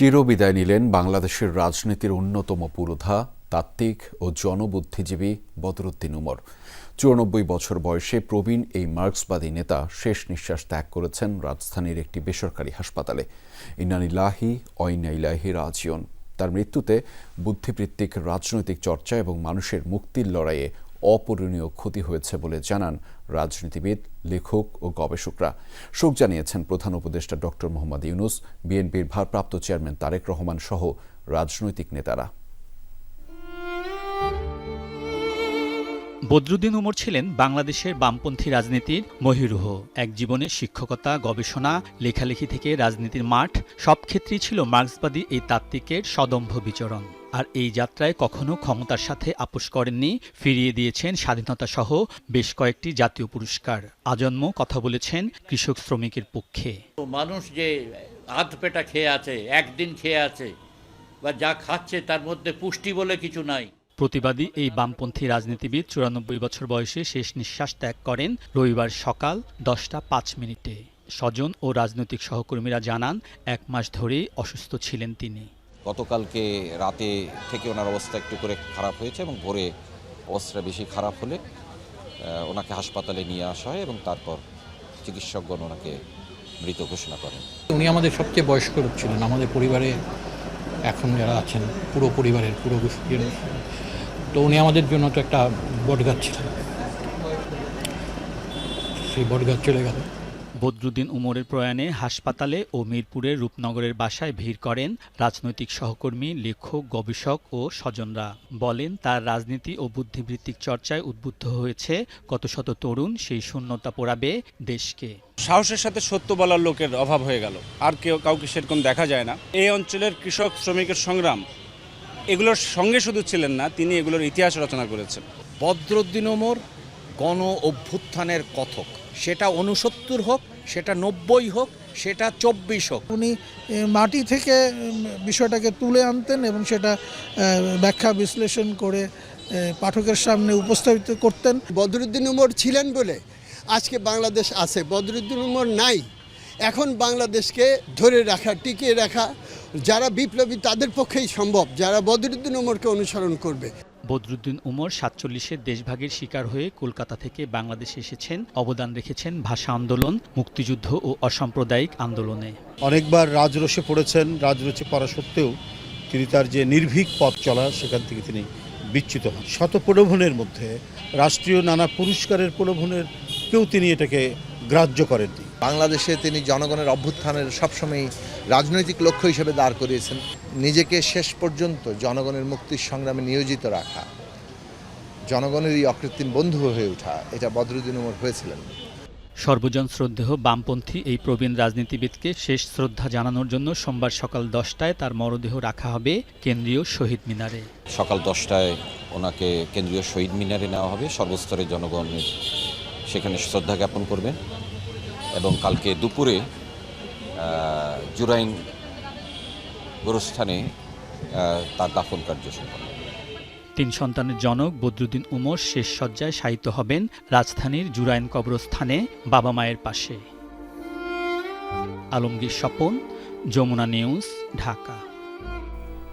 চিরবিদায় নিলেন বাংলাদেশের রাজনীতির অন্যতম পুরোধা, তাত্ত্বিক ও জনবুদ্ধিজীবী বদরুদ্দিন উমর। চুরানব্বই বছর বয়সে প্রবীণ এই মার্ক্সবাদী নেতা শেষ নিঃশ্বাস ত্যাগ করেছেন রাজধানীর একটি বেসরকারি হাসপাতালে। ইনানিলাহি অইনাইলাহি রাজিয়ন তার মৃত্যুতে বুদ্ধিবৃত্তিক, রাজনৈতিক চর্চা এবং মানুষের মুক্তির লড়াইয়ে অপূরণীয় ক্ষতি হয়েছে বলে জানান রাজনীতিবিদ, লেখক ও গবেষকরা। শোক জানিয়েছেন প্রধান উপদেষ্টা ডক্টর মোহাম্মদ ইউনুস, বিএনপির ভারপ্রাপ্ত চেয়ারম্যান তারেক রহমান সহ রাজনৈতিক নেতারা। বদরুদ্দিন উমর ছিলেন বাংলাদেশের বামপন্থী রাজনীতির মহিরুহ। এক জীবনে শিক্ষকতা, গবেষণা, লেখালেখি থেকে রাজনীতির মাঠ, সব ক্ষেত্রেই ছিল মার্ক্সবাদী এই তাত্ত্বিকের সদম্ভ বিচরণ। আর এই যাত্রায় কখনো ক্ষমতার সাথে আপোষ করেননি ফিরিয়ে দিয়েছেন স্বাধীনতা সহ বেশ কয়েকটি জাতীয় পুরস্কার। আজন্ম কথা বলেছেন কৃষক শ্রমিকের পক্ষে। তো মানুষ যে আধ পেটা খেয়ে আছে একদিন খেয়ে আছে বা যা খাচ্ছে তার মধ্যে পুষ্টি বলে কিছু নাই। প্রতিবাদী এই বামপন্থী রাজনীতিবিদ চুরানব্বই বছর বয়সে শেষ নিঃশ্বাস ত্যাগ করেন রবিবার সকাল দশটা পাঁচ মিনিটে। স্বজন ও রাজনৈতিক সহকর্মীরা জানান এক মাস ধরেই অসুস্থ ছিলেন তিনি। গতকালকে রাতে থেকে ওনার অবস্থা একটু করে খারাপ হয়েছে এবং ভোরে অবস্থা বেশি খারাপ হলে ওনাকে হাসপাতালে নিয়ে আসা হয় এবং তারপর চিকিৎসকগণ ওনাকে মৃত ঘোষণা করেন। উনি আমাদের সবচেয়ে বয়স্ক লোক ছিলেন। আমাদের পরিবারে এখন যারা আছেন, পুরো পরিবারের, পুরো গোষ্ঠীর। তো উনি আমাদের জন্য তো একটা বটগাছ ছিলেন। সেই বটগাছ চলে গেল। বদরুদ্দিন উমরের প্রয়াণে হাসপাতালে ও মিরপুরের রূপনগরের বাসায় ভিড় করেন রাজনৈতিক সহকর্মী লেখক গবেষক ও স্বজনরা। বলেন তার রাজনীতি ও বুদ্ধিবৃত্তিক চর্চায় উদ্বুদ্ধ হয়েছে কত শত তরুণ সেই শূন্যতা পোড়াবে দেশকে। সাহসের সাথে সত্য বলার লোকের অভাব হয়ে গেল। আর কেউ কাউকে সেরকম দেখা যায় না। এই অঞ্চলের কৃষক শ্রমিকের সংগ্রাম এগুলোর সঙ্গে শুধু ছিলেন না তিনি এগুলোর ইতিহাস রচনা করেছেন। বদরুদ্দিন ওমর গণ অভ্যুত্থানের কথক। সেটা উনসত্তর হোক সেটা নব্বই হোক সেটা চব্বিশ হোক। উনি মাটি থেকে বিষয়টাকে তুলে আনতেন এবং সেটা ব্যাখ্যা বিশ্লেষণ করে পাঠকের সামনে উপস্থাপিত করতেন। বদরুদ্দিন উমর ছিলেন বলে আজকে বাংলাদেশ আছে। বদরুদ্দিন উমর নাই। এখন বাংলাদেশকে ধরে রাখা টিকিয়ে রাখা যারা বিপ্লবী তাদের পক্ষেই সম্ভব যারা বদরুদ্দিন উমরকে অনুসরণ করবে। বদরুদ্দিন উমর সাতচল্লিশের দেশভাগের শিকার হয়ে কলকাতা থেকে বাংলাদেশে এসেছেন। অবদান রেখেছেন ভাষা আন্দোলন, মুক্তিযুদ্ধ ও অসাম্প্রদায়িক আন্দোলনে। অনেকবার রাজরসে পড়েছেন রাজরসে পড়া সত্ত্বেও তিনি তার যে নির্ভীক পথ চলা, সেখান থেকে তিনি বিচ্যুত হন। শত প্রলোভনের মধ্যে রাষ্ট্রীয় নানা পুরস্কারের প্রলোভনের কেউ তিনি এটাকে গ্রাহ্য করেননি। বাংলাদেশে তিনি জনগণের অভ্যুত্থানের সবসময় রাজনৈতিক লক্ষ্য হিসেবে দাঁড় করিয়েছেন। নিজেকে শেষ পর্যন্ত জনগণের মুক্তির সংগ্রামে নিয়োজিত রাখা জনগণেরই অকৃত্রিম বন্ধু হয়ে ওঠা এটা বদরুদ্দিন উমর হয়েছিলেন। সর্বজন শ্রদ্ধেয় বামপন্থী এই প্রবীণ রাজনীতিবিদকে শেষ শ্রদ্ধা জানানোর জন্য সোমবার সকাল দশটায় তার মরদেহ রাখা হবে কেন্দ্রীয় শহীদ মিনারে। সকাল দশটায় ওনাকে কেন্দ্রীয় শহীদ মিনারে নেওয়া হবে। সর্বস্তরের জনগণের সেখানে শ্রদ্ধা জ্ঞাপন করবেন। এবং কালকে দুপুরে জুরাইন গোরস্থানে তার দাফন কার্য সম্পন্ন। তিন সন্তানের জনক বদরুদ্দিন উমর শেষ সজ্জায় শায়িত হবেন রাজধানীর জুরাইন কবরস্থানে বাবা মায়ের পাশে আলমগীর স্বপন, যমুনা নিউজ, ঢাকা